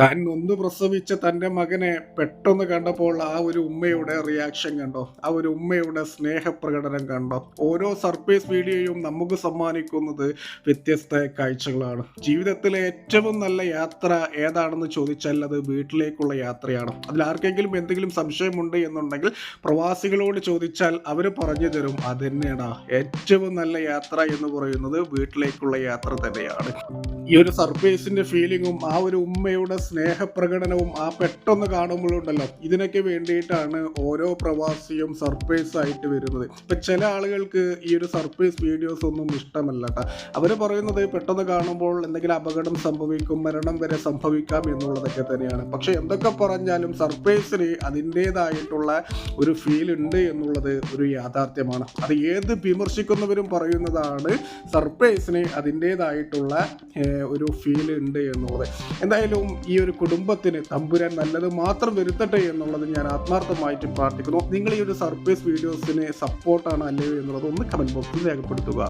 താൻ ഒന്ന് പ്രസവിച്ച തന്റെ മകനെ പെട്ടെന്ന് കണ്ടപ്പോൾ ആ ഒരു ഉമ്മയുടെ റിയാക്ഷൻ കണ്ടോ? ആ ഒരു ഉമ്മയുടെ സ്നേഹപ്രകടനം കണ്ടോ? ഓരോ സർപ്രൈസ് വീഡിയോയും നമുക്ക് സമ്മാനിക്കുന്നത് വ്യത്യസ്ത കാഴ്ചകളാണ്. ജീവിതത്തിലെ ഏറ്റവും നല്ല യാത്ര ഏതാണെന്ന് ചോദിച്ചാൽ അത് വീട്ടിലേക്കുള്ള യാത്രയാണ്. അതിൽ ആർക്കെങ്കിലും എന്തെങ്കിലും സംശയമുണ്ട് എന്നുണ്ടെങ്കിൽ പ്രവാസികളോട് ചോദിച്ചാൽ അവർ പറഞ്ഞു തരും. അത് തന്നെയാണ് ഏറ്റവും നല്ല യാത്ര എന്ന് പറയുന്നത് വീട്ടിലേക്കുള്ള യാത്ര തന്നെയാണ്. ഈ ഒരു സർപ്രൈസിന്റെ ഫീലിങ്ങും ആ ഒരു ഉമ്മയുടെ സ്നേഹപ്രകടനവും ആ പെട്ടെന്ന് കാണുമ്പോഴുണ്ടല്ലോ. ഇതിനൊക്കെ വേണ്ടിയിട്ടാണ് ഓരോ പ്രവാസിയും സർപ്രൈസ് ആയിട്ട് വരുന്നത്. ഇപ്പൊ ചില ആളുകൾക്ക് ഈ ഒരു സർപ്രൈസ് വീഡിയോസ് ഒന്നും ഇഷ്ടമല്ല അവർ പറയുന്നത് പെട്ടെന്ന് കാണുമ്പോൾ എന്തെങ്കിലും അപകടം സംഭവിക്കും മരണം വരെ സംഭവിക്കാം എന്നുള്ളതൊക്കെ തന്നെയാണ്. പക്ഷെ എന്തൊക്കെ പറഞ്ഞാലും സർപ്രൈസിന് അതിന്റെതായിട്ടുള്ള ഒരു ഫീൽ ഉണ്ട് എന്നുള്ളത് ഒരു യാഥാർത്ഥ്യമാണ്. അത് ഏത് വിമർശിക്കുന്നവരും പറയുന്നതാണ് സർപ്രൈസിന് അതിന്റെതായിട്ടുള്ള ഒരു ഫീൽ ഉണ്ട് എന്നുള്ളത്. എന്തായാലും ഈ ഒരു കുടുംബത്തിന് തമ്പുരാൻ നല്ലത് മാത്രം വരുത്തട്ടെ എന്നുള്ളത് ഞാൻ ആത്മാർത്ഥമായിട്ട് പ്രാർത്ഥിക്കുന്നു. നിങ്ങൾ ഈ ഒരു സർപ്രൈസ് വീഡിയോസിന് സപ്പോർട്ടാണ് അല്ലയോ എന്നുള്ളത് ഒന്ന് കമന്റ് ബോക്സിൽ രേഖപ്പെടുത്തുക.